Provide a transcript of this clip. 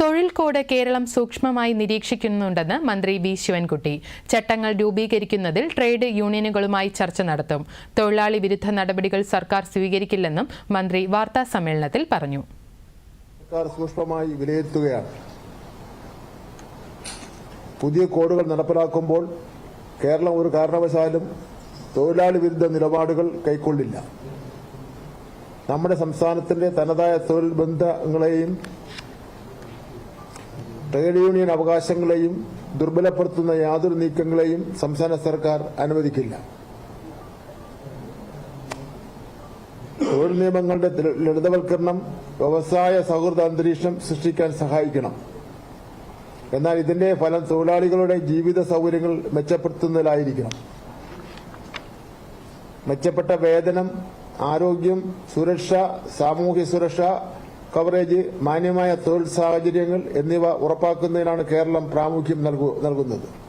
തൊഴിൽ കോഡ് കേരളം സൂക്ഷ്മമായി നിരീക്ഷിക്കുന്നുണ്ടെന്ന് മന്ത്രി വി. ശിവൻകുട്ടി. ചട്ടങ്ങൾ രൂപീകരിക്കുന്നതിൽ ട്രേഡ് യൂണിയനുകളുമായി ചർച്ച നടത്തും. തൊഴിലാളി വിരുദ്ധ നടപടികൾ സർക്കാർ സ്വീകരിക്കില്ലെന്നും മന്ത്രി വാർത്താ സമ്മേളനത്തിൽ പറഞ്ഞു. സർക്കാർ സൂക്ഷ്മമായി വിലയിരുത്തുകയാണ്. പുതിയ കോഡുകൾ നടപ്പിലാക്കുമ്പോൾ കേരളം ഒരു കാരണവശാലും തൊഴിലാളി വിരുദ്ധ നിലപാടുകൾ കൈക്കൊള്ളില്ല. നമ്മുടെ സംസ്ഥാനത്തിന്റെ തനതായ തൊഴിൽ ബന്ധങ്ങളെയും ട്രേഡ് യൂണിയൻ അവകാശങ്ങളെയും ദുർബലപ്പെടുത്തുന്ന യാതൊരു നീക്കങ്ങളെയും സംസ്ഥാന സർക്കാർ അനുവദിക്കില്ല. തൊഴിൽ നിയമങ്ങളുടെ ലളിതവൽക്കരണം വ്യവസായ സൗഹൃദ അന്തരീക്ഷം സൃഷ്ടിക്കാൻ സഹായിക്കണം. എന്നാൽ ഇതിന്റെ ഫലം തൊഴിലാളികളുടെ ജീവിത സൗകര്യങ്ങൾ മെച്ചപ്പെടുത്തുന്നതിലായിരിക്കണം. മെച്ചപ്പെട്ട വേതനം ആരോഗ്യം സുരക്ഷ സാമൂഹ്യ സുരക്ഷ കവറേജ് മാന്യമായ തൊഴിൽ സാഹചര്യങ്ങൾ എന്നിവ ഉറപ്പാക്കുന്നതിനാണ് കേരളം പ്രാമുഖ്യം നൽകു- നൽകുന്നത്.